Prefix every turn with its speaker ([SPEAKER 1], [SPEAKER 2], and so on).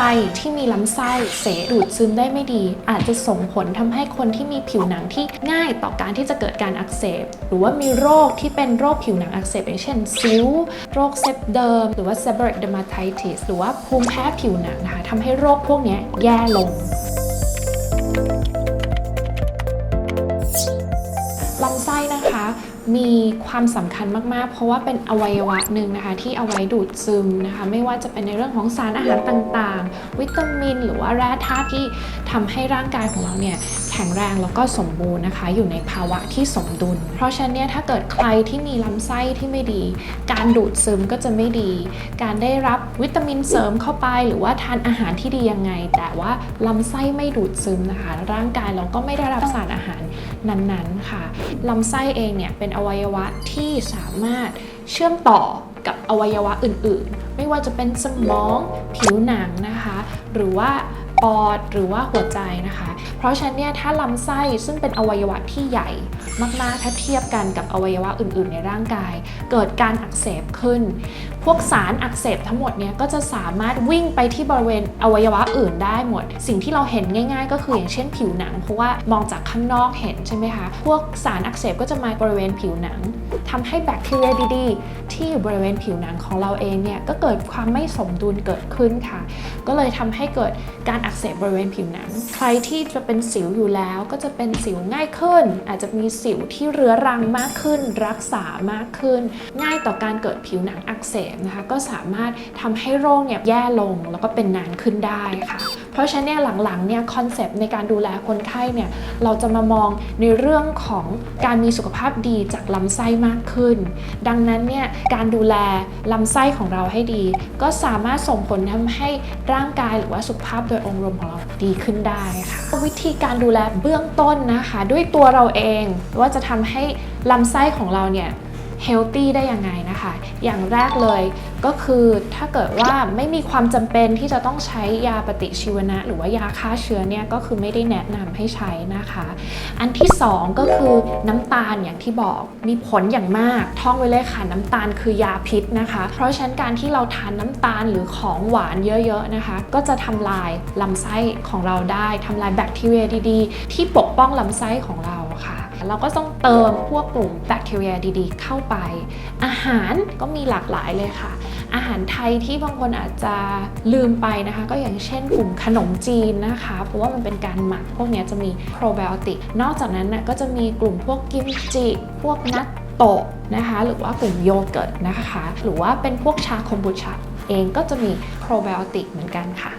[SPEAKER 1] รที่มีลำไส้เสดูดซึมได้ไม่ดี อาจจะส่งผลทำให้คนที่มีผิวหนังที่ง่ายต่อการที่จะเกิดการอักเสบ หรือว่ามีโรคที่เป็นโรคผิวหนังอักเสบอย่างเช่นซิวโรคเซปเดิมหรือว่า seborrheic dermatitis หรือว่าภูมิแพ้ผิวหนังนะคะทำให้โรคพวกนี้แย่ลงลำไส้นะคะ มีความสำคัญมากๆ เพราะว่าเป็นอวัยวะหนึ่งนะคะ ที่เอาไว้ดูดซึมนะคะ ไม่ว่าจะเป็นในเรื่องของสารอาหารต่างๆ วิตามิน หรือว่าแร่ธาตุที่ทำให้ร่างกายของเราเนี่ยแข็งแรงแล้วก็สมบูรณ์นะคะ อยู่ในภาวะที่สมดุล เพราะฉะนั้นเนี่ยถ้าเกิดใครที่มีลำไส้ที่ไม่ดี การดูดซึมก็จะไม่ดี การได้รับวิตามินเสริมเข้าไป หรือว่าทานอาหารที่ดียังไง แต่ว่าลำไส้ไม่ดูดซึมนะคะ ร่างกายเราก็ไม่ได้รับสารอาหารนั้นๆค่ะลำไส้เองเนี่ยเป็นอวัยวะที่สามารถเชื่อมต่อกับอวัยวะอื่นๆ ไม่ว่าจะเป็นสมองผิวหนังนะคะ หรือว่า ปอดหรือว่าหัวใจนะคะ เพราะฉะนั้นเนี่ยถ้าลำไส้ซึ่งเป็นอวัยวะที่ใหญ่มากๆถ้าเทียบกันกับอวัยวะอื่น ๆ ในร่างกาย เกิดการอักเสบขึ้น พวกสารอักเสบทั้งหมดเนี่ยก็จะสามารถวิ่งไปที่บริเวณอวัยวะอื่นได้หมด สิ่งที่เราเห็นง่าย ๆ ก็คืออย่างเช่นผิวหนัง เพราะว่ามองจากข้างนอกเห็นใช่ไหมคะ พวกสารอักเสบก็จะมาบริเวณผิวหนัง ทำให้แบคทีเรียดีๆ ที่อยู่บริเวณผิวหนังของเราเองเนี่ยก็เกิดความไม่สมดุลเกิดขึ้นค่ะ ก็เลยทำให้เกิดการอักเสบบริเวณผิวหนัง ใครที่จะเป็นสิวอยู่แล้วก็จะเป็นสิวง่ายขึ้น อาจจะมีสิวที่เรื้อรังมากขึ้น รักษามากขึ้น ง่ายต่อการเกิดผิวหนังอักเสบนะคะก็สามารถทำให้โรคเนี่ยแย่ลงแล้วก็เป็นนานขึ้นได้ค่ะ เพราะฉะนั้นเนี่ยหลังๆเนี่ยคอนเซปต์ในการดูแลคนไข้เนี่ยเราจะมามองในเรื่องของการมีสุขภาพดีจากลำไส้มากขึ้น ดังนั้นเนี่ยการดูแลลำไส้ของเราให้ดี ก็สามารถส่งผลทำให้ร่างกายหรือว่าสุขภาพโดยองค์รวมของเราดีขึ้นได้ค่ะวิธีการดูแลเบื้องต้นนะคะ ด้วยตัวเราเองว่าจะทำให้ลำไส้ของเราเนี่ย เฮลตี้ได้ยังไงนะคะ อย่างแรกเลยก็คือถ้าเกิดว่าไม่มีความจำเป็นที่จะต้องใช้ยาปฏิชีวนะ หรือว่ายาฆ่าเชื้อเนี่ยก็คือไม่ได้แนะนำให้ใช้นะคะ อันที่สองก็คือน้ำตาลอย่างที่บอกมีผลอย่างมาก ท่องไว้เลยค่ะน้ำตาลคือยาพิษนะคะ เพราะฉะนั้นการที่เราทานน้ำตาลหรือของหวานเยอะๆนะคะ ก็จะทำลายลำไส้ของเราได้ทำลายแบคทีเรียดีๆ ที่ปกป้องลำไส้ของเรา เราก็ต้องเติมพวกกลุ่มแบคทีเรียดีๆ เข้าไป อาหารก็มีหลากหลายเลยค่ะ อาหารไทยที่บางคนอาจจะลืมไปนะคะ ก็อย่างเช่นกลุ่มขนมจีนนะคะ เพราะว่ามันเป็นการหมักพวกนี้จะมีโปรไบโอติกนอกจากนั้นนะก็จะมีกลุ่มพวกกิมจิพวกนัตโตะนะคะหรือว่ากลุ่มโยเกิร์ตนะคะ หรือว่าเป็นพวกชาคอมบูชาเองก็จะมีโปรไบโอติกเหมือนกันค่ะ